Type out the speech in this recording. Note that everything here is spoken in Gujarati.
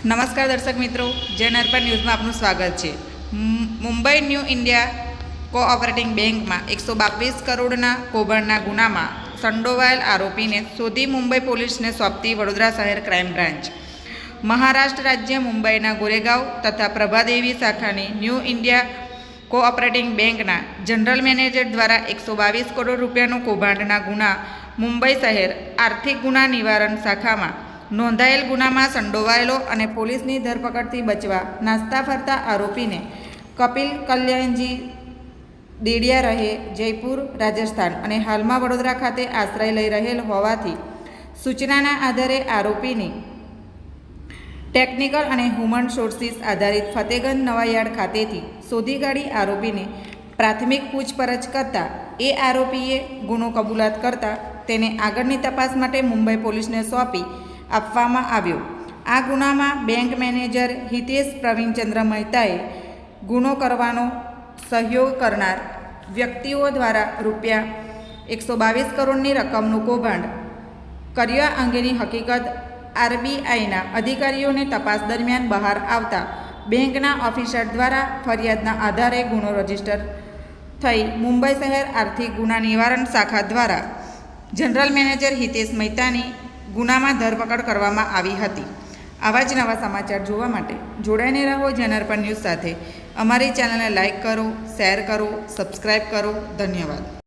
નમસ્કાર દર્શક મિત્રો, જૈન અર્પણ ન્યૂઝમાં આપનું સ્વાગત છે. મુંબઈ ન્યૂ ઇન્ડિયા કોઓપરેટિંગ બેંકમાં એકસો બાવીસ કરોડના કૌભાંડના ગુનામાં સંડોવાયેલ આરોપીને શોધી મુંબઈ પોલીસને સોંપતી વડોદરા શહેર ક્રાઇમ બ્રાન્ચ. મહારાષ્ટ્ર રાજ્ય મુંબઈના ગોરેગાંવ તથા પ્રભાદેવી શાખાની ન્યૂ ઇન્ડિયા કોઓપરેટિંગ બેંકના જનરલ મેનેજર દ્વારા એકસો બાવીસ કરોડ રૂપિયાનું કૌભાંડના ગુના મુંબઈ શહેર આર્થિક ગુના નિવારણ શાખામાં નોંધાયેલ ગુનામાં સંડોવાયેલો અને પોલીસની ધરપકડથી બચવા નાસ્તા ફરતા આરોપીને કપિલ કલ્યાણજી દેડિયા રહે જયપુર, રાજસ્થાન અને હાલમાં વડોદરા ખાતે આશ્રય લઈ રહેલ હોવાથી સૂચનાના આધારે આરોપીની ટેકનિકલ અને હ્યુમન સોર્સિસ આધારિત ફતેગંજ નવાયાર્ડ ખાતેથી શોધી કાઢી આરોપીને પ્રાથમિક પૂછપરછ કરતા એ આરોપીએ ગુનો કબૂલાત કરતા તેને આગળની તપાસ માટે મુંબઈ પોલીસને સોંપી આપવામાં આવ્યો. આ ગુનામાં બેંક મેનેજર હિતેશ પ્રવીણચંદ્ર મહેતાએ ગુનો કરવાનો સહયોગ કરનાર વ્યક્તિઓ દ્વારા રૂપિયા એકસો બાવીસ કરોડની રકમનું કૌભાંડ કર્યા અંગેની હકીકત આરબીઆઈના અધિકારીઓને તપાસ દરમિયાન બહાર આવતા બેંકના ઓફિસર દ્વારા ફરિયાદના આધારે ગુનો રજિસ્ટર થઈ મુંબઈ શહેર આર્થિક ગુના નિવારણ શાખા દ્વારા જનરલ મેનેજર હિતેશ મહેતાની ગુનામાં ધરપકડ કરવામાં આવી હતી. આવા જ નવા સમાચાર જોવા માટે જોડાઈને રહો જનરપન ન્યૂઝ સાથે. અમારી ચેનલને લાઇક કરો, શેર કરો સબસ્ક્રાઈબ કરો. ધન્યવાદ.